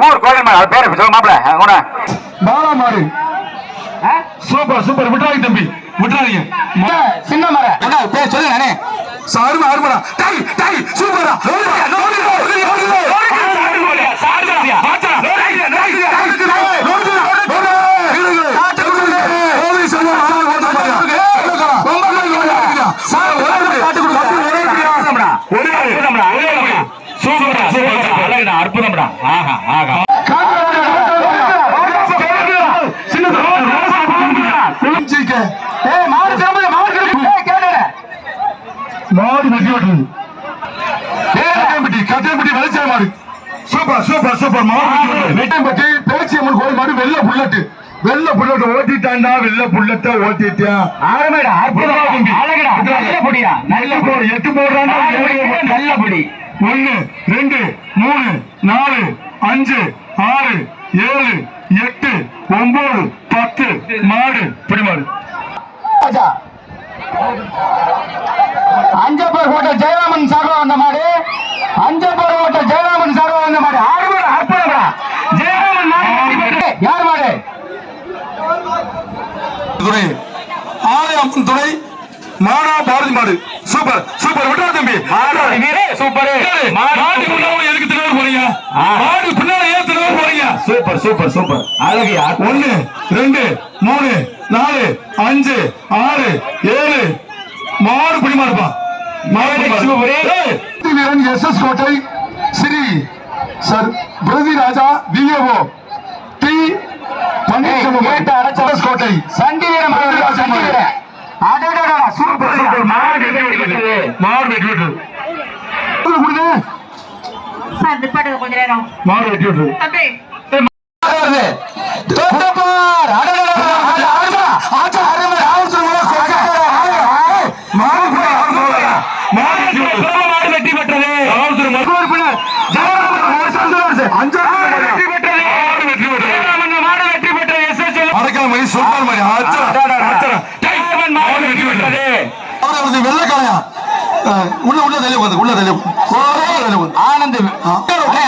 ஊர் கோயில் மாடு அது பேரு சொல்ல மாப்பிள பாலா மாடு சூப்பர் சூப்பர் விட்டுறாங்க தம்பி விட்டுறாங்க சின்ன என்ன பேர் சொல்லுங்க சாருமா அருமடா டை டை சூப்பரா அற்புதம்டா. ஆஹா ஆஹா. மாடு வெட்டி விட்டுறது கட்டையம்பட்டி கட்டையம்பட்டி வெளிச்சா மாடு. சூப்பர் சூப்பர் சூப்பர் மாடு வெட்டம்பட்டி பேச்சியம்மன் கோயில் மாடு வெள்ள புல்லட்டு. வெள்ள புல்லட்டு ஓட்டிட்டான்டா வெள்ள புல்லட்ட ஓட்டிட்டான். ஆழமேடா அற்புதம் அழகுடா நல்ல பொடியா. நல்ல போடு எட்டு போடுறான்டா நல்ல பொடி. ஒன்னு ரெண்டு மூணு நாலு அஞ்சு ஆறு ஏழு எட்டு ஒன்பது பத்து மாடு. பிடி மாடு. அஞ்சப்பர் ஹோட்டல் ஜெயராமன் சார்பா வந்த மாடு. அஞ்சப்பர் ஹோட்டல் ஜெயராமன் சார்பா வந்த மாடு. ஆறுபட அற்புதம்டா ஜெயராமன் மாடு. யார் மாடு? துணை ஆலயம் துணை. மாடா பாரதி மாடு. Super super. விட்டா தம்பி. சூப்பர். மாடு பின்னால எதுக்கு திரும்ப போறீங்க? மாடு பின்னால ஏன் திரும்ப போறீங்க? Super super super. அழகியா ஒன்னு ரெண்டு மூணு நாலு அஞ்சு ஆறு ஏழு. மாடு பிடி மாடுப்பா. மாடு சூப்பர். வீரன் எஸ் எஸ் கோட்டை ஸ்ரீ சர் பிரதி ராஜா விஏஓ டி பன்னீர்செல்வம். கேட்ட சண்டி வீரம் அடடடா சூப்பர் சூப்பர் மாடு வெற்றி பெற்றது. மாடு வெட்டி விட்டுரு கொடுங்க சார் நிப்பாட்டுங்க கொஞ்ச நேரம் மாடு வெட்டி விட்டுரு அவரது வெள்ளக்காயா உள்ள உள்ள தள்ளி உட்காந்து உள்ள தள்ளி உட்காந்து. ஆனந்த்